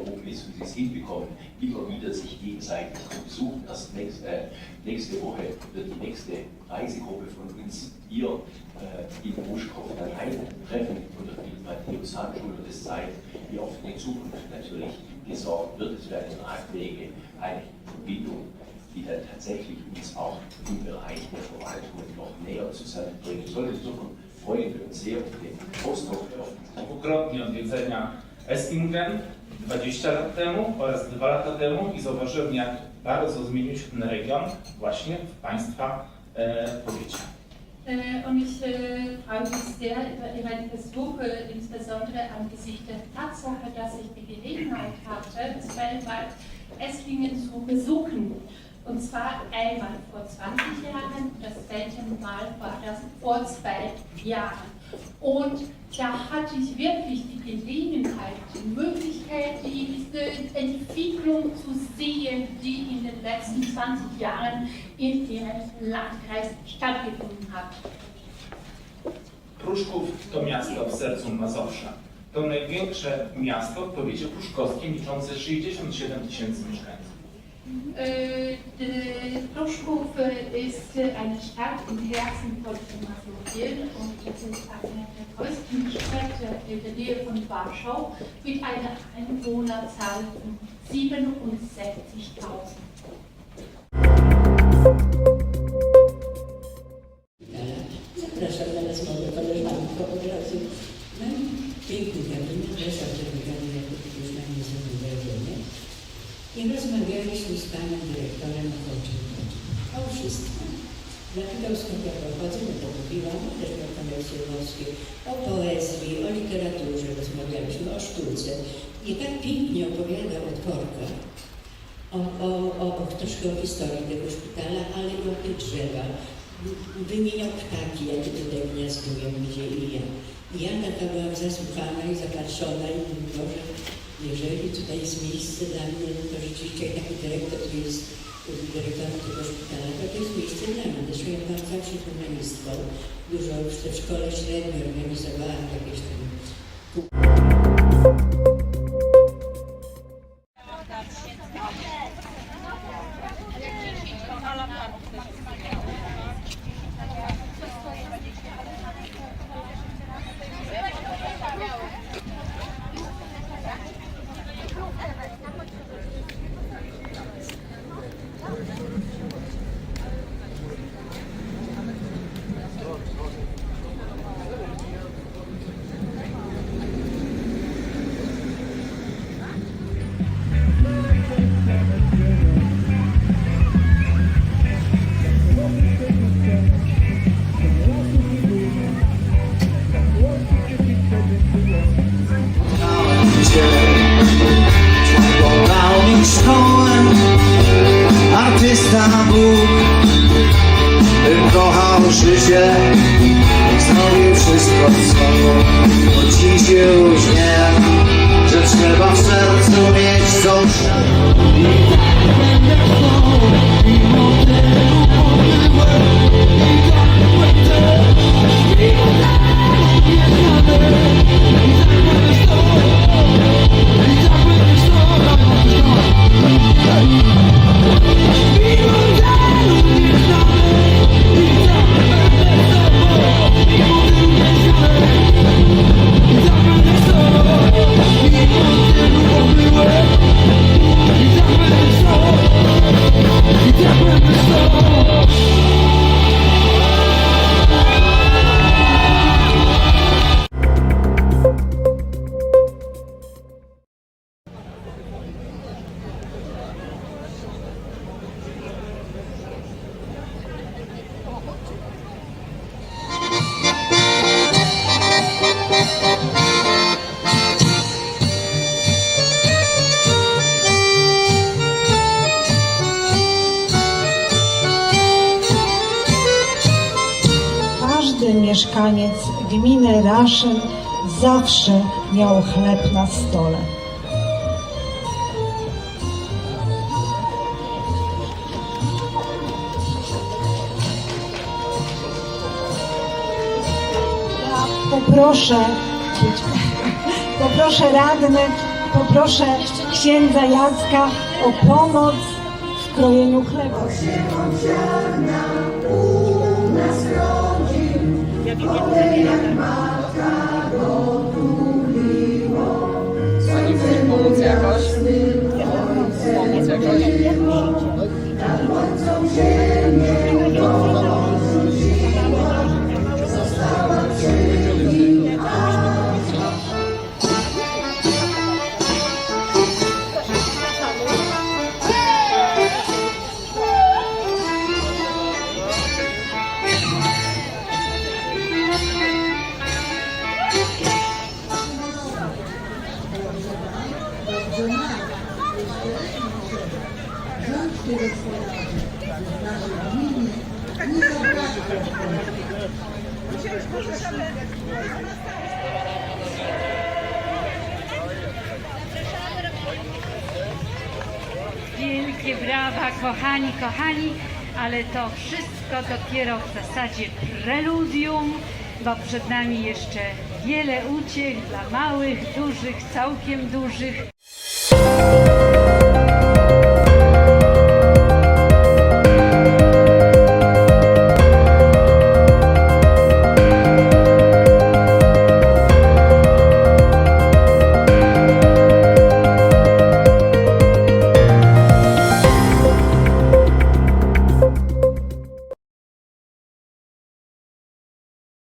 oben ist und sie es hinbekommen, immer wieder sich gegenseitig zu besuchen. Das nächste, äh, nächste Woche wird die nächste Reisegruppe von uns hier äh, in Buschkopf alleine treffen oder die Matthäus-Handschule des Zeit, wie auch für die Zukunft natürlich gesorgt wird. Es werden Tragwege, eine Verbindung die dann tatsächlich uns auch im Bereich der Verwaltung noch näher zusammenbringen soll. Insofern freuen wir uns sehr auf den Austausch auf diesem Programm hier und den Seminar. Eskingen 20 lat temu oraz 2 lata temu i zauważyłem, jak bardzo zmienił się ten region właśnie w Państwa e, powiecie. Äh, Und ich äh, freue mich sehr über Ihren Besuch, äh, insbesondere angesichts der Tatsache, dass ich die Gelegenheit hatte, zweimal Esslingen zu besuchen. Und zwar einmal vor 20 Jahren das zweite Mal war das vor zwei Jahren. Und da hatte ich wirklich die Gelegenheit, die Möglichkeit, diese Entwicklung zu sehen, die in den letzten 20 Jahren in Ihrem Landkreis stattgefunden hat. Pruszków to miasto w sercu Mazowsza. To największe miasto w powiecie pruszkowskim liczące 67 tysięcy mieszkańców. Äh, d- Pruszków äh, ist äh, eine Stadt im Herzen von Mazowien und es ist eine der größten Städte in der Nähe von Warschau mit einer Einwohnerzahl von 67.000. I rozmawialiśmy z panem dyrektorem o czym chodzi. O wszystkim. Zapytał skąd ja pochodzę, no to mówiłam, też Natomiast Sylwowskiej, o poezji, o literaturze rozmawialiśmy, o sztuce. I tak pięknie opowiadał o dworkach, o, o, o, o troszkę o historii tego szpitala, ale i o tych drzewach. Wymieniał ptaki, jakie tutaj gniazdują, gdzie i ja. I ja taka byłam zasłuchana i zapatrzona i Boże, jeżeli tutaj jest miejsce dla mnie, no to rzeczywiście jak taki dyrektor, który jest dyrektorem tego szpitala, to jest miejsce dla mnie. Zresztą ja byłam zawsze humanistką. Dużo już w szkole średniej organizowałam jakieś tam życie. Niech zrobił wszystko co Bo dziś już wiem mieszkaniec gminy Raszyn zawsze miał chleb na stole. Ja poproszę, poproszę radnych, poproszę księdza Jacka o pomoc w krojeniu chleba. Wielkie brawa, kochani, kochani, ale to wszystko dopiero w zasadzie preludium, bo przed nami jeszcze wiele uciech dla małych, dużych, całkiem dużych.